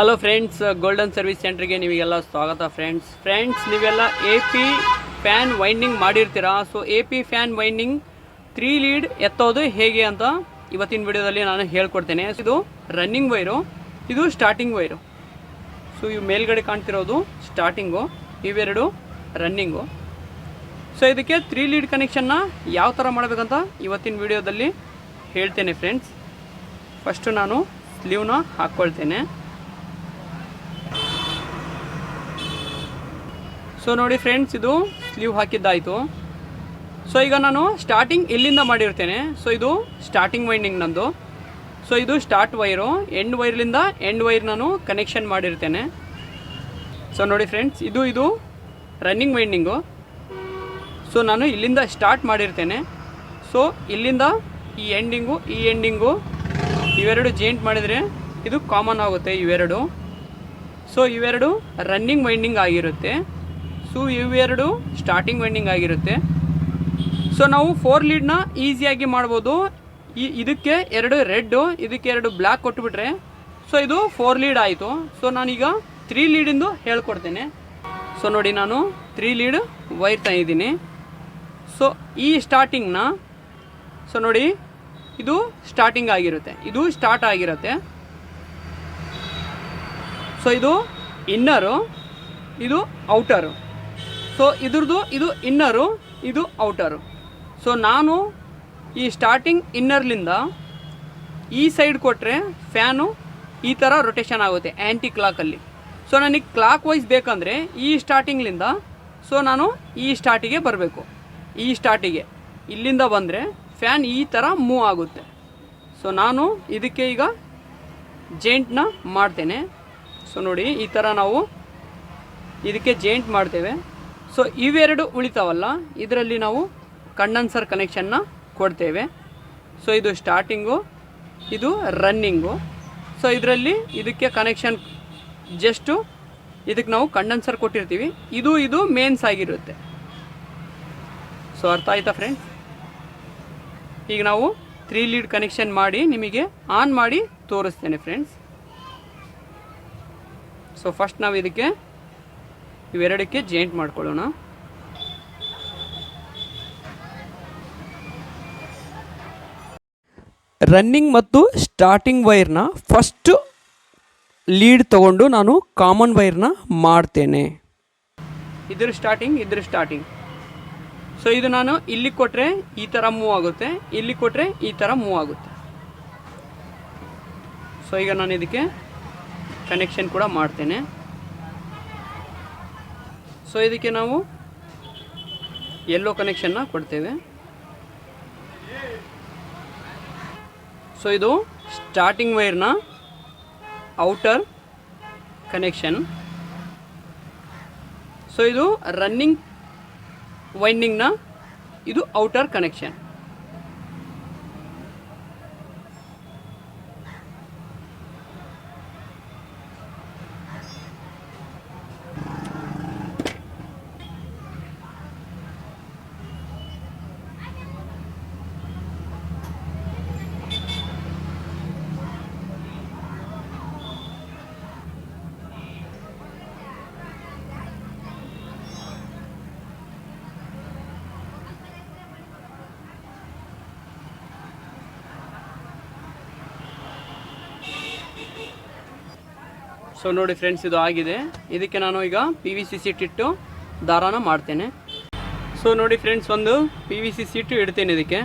Hello friends golden service ಸೆಂಟ್ರಿಗೆ ನೀವೆಲ್ಲ ಸ್ವಾಗತ ಫ್ರೆಂಡ್ಸ್ ಫ್ರೆಂಡ್ಸ್ ನೀವೆಲ್ಲ A P fan winding ಮಾಡಿರ್ತೀರಾ? So A P fan winding three lead ಎತ್ತೋದು ಹೇಗೆ ಅಂತ ಇವತ್ತಿನ ವಿಡಿಯೋದಲ್ಲಿ ನಾನು ಹೇಳ್ಕೊಡ್ತೇನೆ. ಇದು ರನ್ನಿಂಗ್ ವೈರು ಇದು ಸ್ಟಾರ್ಟಿಂಗ್ ವೈರು ಸೊ ಇವು ಮೇಲ್ಗಡೆ ಕಾಣ್ತಿರೋದು ಸ್ಟಾರ್ಟಿಂಗು ಇವೆರಡು ರನ್ನಿಂಗು ಸೊ ಇದಕ್ಕೆ ತ್ರೀ ಲೀಡ್ ಕನೆಕ್ಷನ್ನ ಯಾವ ಥರ ಮಾಡಬೇಕಂತ ಇವತ್ತಿನ ವಿಡಿಯೋದಲ್ಲಿ ಹೇಳ್ತೇನೆ ಫ್ರೆಂಡ್ಸ್ ಫಸ್ಟು ನಾನು ಸ್ಲೀವ್ನ ಹಾಕ್ಕೊಳ್ತೇನೆ. ಸೊ ನೋಡಿ ಫ್ರೆಂಡ್ಸ್ ಇದು ಸ್ಲೀವ್ ಹಾಕಿದ್ದಾಯಿತು. ಸೊ ಈಗ ನಾನು ಸ್ಟಾರ್ಟಿಂಗ್ ಇಲ್ಲಿಂದ ಮಾಡಿರ್ತೇನೆ. ಸೊ ಇದು ಸ್ಟಾರ್ಟಿಂಗ್ ವೈಂಡಿಂಗ್ ನಂದು. ಸೊ ಇದು ಸ್ಟಾರ್ಟ್ ವೈರು ಎಂಡ್ ವೈರ್ಲಿಂದ ಎಂಡ್ ವೈರ್ ನಾನು ಕನೆಕ್ಷನ್ ಮಾಡಿರ್ತೇನೆ. ಸೊ ನೋಡಿ ಫ್ರೆಂಡ್ಸ್ ಇದು ಇದು ರನ್ನಿಂಗ್ ವೈಂಡಿಂಗು ಸೊ ನಾನು ಇಲ್ಲಿಂದ ಸ್ಟಾರ್ಟ್ ಮಾಡಿರ್ತೇನೆ. ಸೊ ಇಲ್ಲಿಂದ ಈ ಎಂಡಿಂಗು ಈ ಎಂಡಿಂಗು ಇವೆರಡು ಜೇಂಟ್ ಮಾಡಿದರೆ ಇದು ಕಾಮನ್ ಆಗುತ್ತೆ ಇವೆರಡು. ಸೊ ಇವೆರಡು ರನ್ನಿಂಗ್ ವೈಂಡಿಂಗ್ ಆಗಿರುತ್ತೆ. ಸೊ ಇವೆರಡು ಸ್ಟಾರ್ಟಿಂಗ್ ವೆಂಡಿಂಗ್ ಆಗಿರುತ್ತೆ. ಸೊ ನಾವು ಫೋರ್ ಲೀಡ್ನ ಈಸಿಯಾಗಿ ಮಾಡ್ಬೋದು. ಈ, ಇದಕ್ಕೆ ಎರಡು ರೆಡ್ಡು ಇದಕ್ಕೆ ಎರಡು ಬ್ಲ್ಯಾಕ್ ಕೊಟ್ಬಿಟ್ರೆ. ಸೊ ಇದು ಫೋರ್ ಲೀಡ್ ಆಯಿತು. ಸೊ ನಾನೀಗ ತ್ರೀ ಲೀಡಿಂದು ಹೇಳ್ಕೊಡ್ತೇನೆ. ಸೊ ನೋಡಿ ನಾನು ತ್ರೀ ಲೀಡ್ ವೈರ್ ತಂದಿದ್ದೀನಿ. ಸೊ ಈ ಸ್ಟಾರ್ಟಿಂಗ್ನ ಸೊ ನೋಡಿ, ಇದು ಸ್ಟಾರ್ಟಿಂಗ್ ಆಗಿರುತ್ತೆ. ಇದು ಸ್ಟಾರ್ಟ್ ಆಗಿರುತ್ತೆ. ಸೊ ಇದು ಇನ್ನರು ಇದು ಔಟರು ಸೊ ಇದ್ರದ್ದು ಇದು ಇನ್ನರು ಇದು ಔಟರು ಸೊ ನಾನು ಈ ಸ್ಟಾರ್ಟಿಂಗ್ ಇನ್ನರ್ಲಿಂದ ಈ ಸೈಡ್ ಕೊಟ್ಟರೆ ಫ್ಯಾನು ಈ ಥರ ರೊಟೇಷನ್ ಆಗುತ್ತೆ ಆ್ಯಂಟಿ ಕ್ಲಾಕಲ್ಲಿ ಸೊ ನನಗೆ ಕ್ಲಾಕ್ ವೈಸ್ ಬೇಕಂದರೆ ಈ ಸ್ಟಾರ್ಟಿಂಗ್ಲಿಂದ ಸೊ ನಾನು ಈ ಸ್ಟಾರ್ಟಿಗೆ ಬರಬೇಕು. ಈ ಸ್ಟಾರ್ಟಿಗೆ ಇಲ್ಲಿಂದ ಬಂದರೆ ಫ್ಯಾನ್ ಈ ಥರ ಮೂವ್ ಆಗುತ್ತೆ. ಸೊ ನಾನು ಇದಕ್ಕೆ ಈಗ ಜೇಂಟ್ನ ಮಾಡ್ತೇನೆ. ಸೊ ನೋಡಿ ಈ ಥರ ನಾವು ಇದಕ್ಕೆ ಜೇಂಟ್ ಮಾಡ್ತೇವೆ. ಸೊ ಇವೆರಡು ಉಳಿತಾವಲ್ಲ? ಇದರಲ್ಲಿ ನಾವು ಕಂಡನ್ಸರ್ ಕನೆಕ್ಷನ್ನ ಕೊಡ್ತೇವೆ. ಸೊ ಇದು ಸ್ಟಾರ್ಟಿಂಗು ಇದು ರನ್ನಿಂಗು ಸೊ ಇದರಲ್ಲಿ ಇದಕ್ಕೆ ಕನೆಕ್ಷನ್ ಜಸ್ಟು ಇದಕ್ಕೆ ನಾವು ಕಂಡನ್ಸರ್ ಕೊಟ್ಟಿರ್ತೀವಿ. ಇದು ಇದು ಮೇನ್ಸ್ ಆಗಿರುತ್ತೆ. ಸೊ ಅರ್ಥ ಆಯ್ತಾ ಫ್ರೆಂಡ್ಸ್ ಈಗ ನಾವು ತ್ರೀ ಲೀಡ್ ಕನೆಕ್ಷನ್ ಮಾಡಿ ನಿಮಗೆ ಆನ್ ಮಾಡಿ ತೋರಿಸ್ತೇನೆ ಫ್ರೆಂಡ್ಸ್ ಸೊ ಫಸ್ಟ್ ನಾವು ಇದಕ್ಕೆ ಇವೆರಡಕ್ಕೆ ಜಾಯಿಂಟ್ ಮಾಡ್ಕೊಳ್ಳೋಣ. ರನ್ನಿಂಗ್ ಮತ್ತು ಸ್ಟಾರ್ಟಿಂಗ್ ವೈರ್ನ ಫಸ್ಟ್ ಲೀಡ್ ತಗೊಂಡು ನಾನು ಕಾಮನ್ ವೈರ್ನ ಮಾಡ್ತೇನೆ. ಇದ್ರ ಸ್ಟಾರ್ಟಿಂಗ್ ಇದ್ರ ಸ್ಟಾರ್ಟಿಂಗ್ ಸೊ ಇದು ನಾನು ಇಲ್ಲಿ ಕೊಟ್ಟರೆ ಈ ಥರ ಮೂವ್ ಆಗುತ್ತೆ, ಇಲ್ಲಿ ಕೊಟ್ಟರೆ ಈ ಥರ ಮೂವ್ ಆಗುತ್ತೆ. ಸೊ ಈಗ ನಾನು ಇದಕ್ಕೆ ಕನೆಕ್ಷನ್ ಕೂಡ ಮಾಡ್ತೇನೆ. ಸೊ ಇದಕ್ಕೆ ನಾವು ಎಲ್ಲೋ ಕನೆಕ್ಷನ್ನ ಕೊಡ್ತೇವೆ. ಸೊ ಇದು ಸ್ಟಾರ್ಟಿಂಗ್ ವೈರ್ನ ಔಟರ್ ಕನೆಕ್ಷನ್ ಸೊ ಇದು ರನ್ನಿಂಗ್ ವೈಂಡಿಂಗ್ನ ಇದು ಔಟರ್ ಕನೆಕ್ಷನ್ ಸೊ ನೋಡಿ ಫ್ರೆಂಡ್ಸ್ ಇದು ಆಗಿದೆ. ಇದಕ್ಕೆ ನಾನು ಈಗ ಪಿ ವಿ ಸಿ ಸೀಟ್ ಇಟ್ಟು ದಾರಾನ ಮಾಡ್ತೇನೆ. ಸೊ ನೋಡಿ ಫ್ರೆಂಡ್ಸ್ ಒಂದು ಪಿ ವಿ ಸಿ ಸೀಟು ಇಡ್ತೇನೆ ಇದಕ್ಕೆ.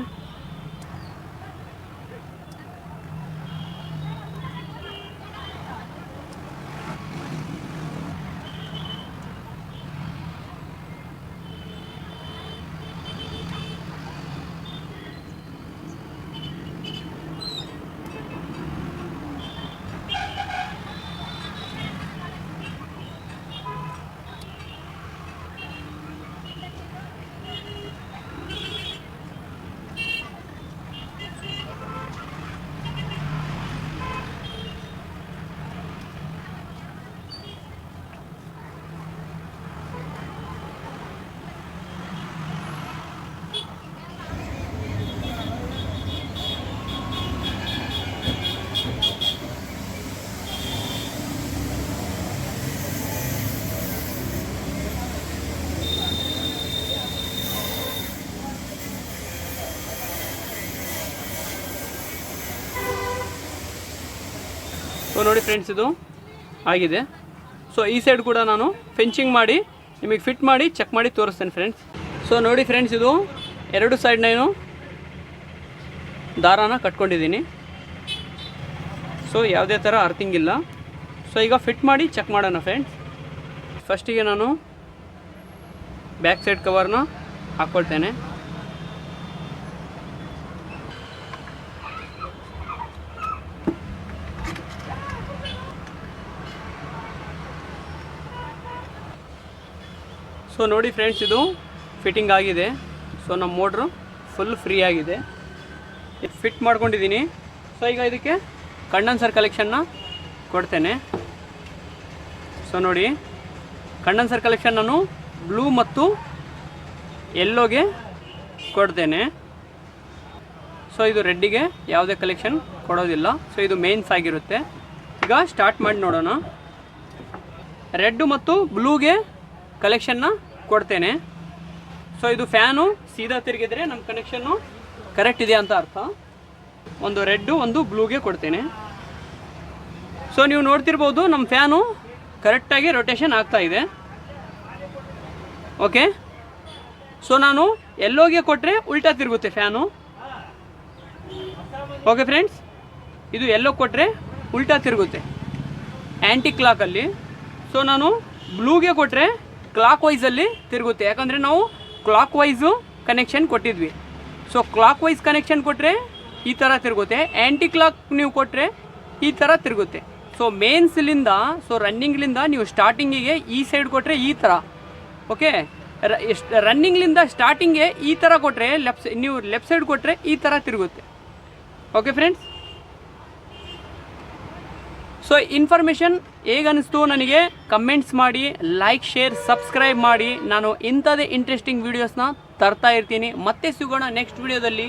ಸೊ ನೋಡಿ ಫ್ರೆಂಡ್ಸ್ ಇದು ಆಗಿದೆ. ಸೊ ಈ ಸೈಡ್ ಕೂಡ ನಾನು ಫೆಂಚಿಂಗ್ ಮಾಡಿ, ನಿಮಗೆ ಫಿಟ್ ಮಾಡಿ ಚೆಕ್ ಮಾಡಿ ತೋರಿಸ್ತೇನೆ ಫ್ರೆಂಡ್ಸ್ ಸೊ ನೋಡಿ ಫ್ರೆಂಡ್ಸ್ ಇದು ಎರಡು ಸೈಡ್ ನಾನು ದಾರಾನ ಕಟ್ಕೊಂಡಿದ್ದೀನಿ. ಸೊ ಯಾವುದೇ ಥರ ಅರ್ಥಿಂಗ್ ಇಲ್ಲ. ಸೊ ಈಗ ಫಿಟ್ ಮಾಡಿ ಚೆಕ್ ಮಾಡೋಣ ಫ್ರೆಂಡ್ಸ್ ಫಸ್ಟಿಗೆ ನಾನು ಬ್ಯಾಕ್ ಸೈಡ್ ಕವರ್ನ ಹಾಕ್ಕೊಳ್ತೇನೆ ಸೊ ನೋಡಿ ಫ್ರೆಂಡ್ಸ್ ಇದು ಫಿಟ್ಟಿಂಗ್ ಆಗಿದೆ. ಸೊ ನಮ್ಮ ಮೋಟ್ರು ಫುಲ್ ಫ್ರೀ ಆಗಿದೆ. ಇದು ಫಿಟ್ ಮಾಡ್ಕೊಂಡಿದ್ದೀನಿ. ಸೊ ಈಗ ಇದಕ್ಕೆ ಕಂಡನ್ಸರ್ ಕಲೆಕ್ಷನ್ನ ಕೊಡ್ತೇನೆ. ಸೊ ನೋಡಿ. ಕಂಡನ್ಸರ್ ಕಲೆಕ್ಷನ್ ನಾನು ಬ್ಲೂ ಮತ್ತು ಎಲ್ಲೋಗೆ ಕೊಡ್ತೇನೆ. ಸೊ ಇದು ರೆಡ್ಡಿಗೆ ಯಾವುದೇ ಕಲೆಕ್ಷನ್ ಕೊಡೋದಿಲ್ಲ. ಸೊ ಇದು ಮೇನ್ಸ್ ಆಗಿರುತ್ತೆ. ಈಗ ಸ್ಟಾರ್ಟ್ ಮಾಡಿ ನೋಡೋಣ. ರೆಡ್ಡು ಮತ್ತು ಬ್ಲೂಗೆ ಕಲೆಕ್ಷನ್ನ ಕೊಡ್ತೇನೆ. ಸೊ ಇದು ಫ್ಯಾನು ಸೀದಾ ತಿರುಗಿದ್ರೆ ನಮ್ಮ ಕನೆಕ್ಷನ್ನು ಕರೆಕ್ಟ್ ಇದೆ ಅಂತ ಅರ್ಥ. ಒಂದು ರೆಡ್ಡು ಒಂದು ಬ್ಲೂಗೆ ಕೊಡ್ತೇನೆ. ಸೊ ನೀವು ನೋಡ್ತಿರ್ಬೋದು ನಮ್ಮ ಫ್ಯಾನು ಕರೆಕ್ಟಾಗಿ ರೊಟೇಷನ್ ಆಗ್ತಾ ಇದೆ. ಓಕೆ ಸೊ ನಾನು ಎಲ್ಲೋಗೆ ಕೊಟ್ಟರೆ ಉಲ್ಟಾ ತಿರುಗುತ್ತೆ ಫ್ಯಾನು ಓಕೆ ಫ್ರೆಂಡ್ಸ್ ಇದು ಎಲ್ಲೋ ಕೊಟ್ಟರೆ ಉಲ್ಟಾ ತಿರುಗುತ್ತೆ. ಆ್ಯಂಟಿ ಕ್ಲಾಕಲ್ಲಿ ಸೊ ನಾನು ಬ್ಲೂಗೆ ಕೊಟ್ಟರೆ ಕ್ಲಾಕ್ ವೈಸಲ್ಲಿ ತಿರುಗುತ್ತೆ. ಯಾಕಂದರೆ ನಾವು ಕ್ಲಾಕ್ ವೈಸು ಕನೆಕ್ಷನ್ ಕೊಟ್ಟಿದ್ವಿ. ಸೊ ಕ್ಲಾಕ್ ವೈಸ್ ಕನೆಕ್ಷನ್ ಕೊಟ್ಟರೆ ಈ ಥರ ತಿರುಗುತ್ತೆ. ಆ್ಯಂಟಿ ಕ್ಲಾಕ್ ನೀವು ಕೊಟ್ಟರೆ ಈ ಥರ ತಿರುಗುತ್ತೆ. ಸೊ ಮೇನ್ಸ್ಲಿಂದ ಸೊ ರನ್ನಿಂಗ್ಲಿಂದ ನೀವು ಸ್ಟಾರ್ಟಿಂಗಿಗೆ ಈ ಸೈಡ್ ಕೊಟ್ಟರೆ ಈ ಥರ ಓಕೆ ರನ್ನಿಂಗ್ಲಿಂದ ಸ್ಟಾರ್ಟಿಂಗ್ಗೆ ಈ ಥರ ಕೊಟ್ಟರೆ ಲೆಫ್ಟ್ ನೀವು ಲೆಫ್ಟ್ ಸೈಡ್ ಕೊಟ್ಟರೆ ಈ ಥರ ತಿರುಗುತ್ತೆ. ಓಕೆ ಫ್ರೆಂಡ್ಸ್ ಸೊ ಇನ್ಫಾರ್ಮೇಷನ್ ಹೇಗನ್ನಿಸ್ತು ನನಗೆ? ಕಮೆಂಟ್ಸ್ ಮಾಡಿ ಲೈಕ್ ಶೇರ್ ಸಬ್ಸ್ಕ್ರೈಬ್ ಮಾಡಿ. ನಾನು ಇಂಥದೇ ಇಂಟ್ರೆಸ್ಟಿಂಗ್ ವೀಡಿಯೋಸ್ನ ತರ್ತಾ ಇರ್ತೀನಿ. ಮತ್ತೆ ಸಿಗೋಣ ನೆಕ್ಸ್ಟ್ ವೀಡಿಯೋದಲ್ಲಿ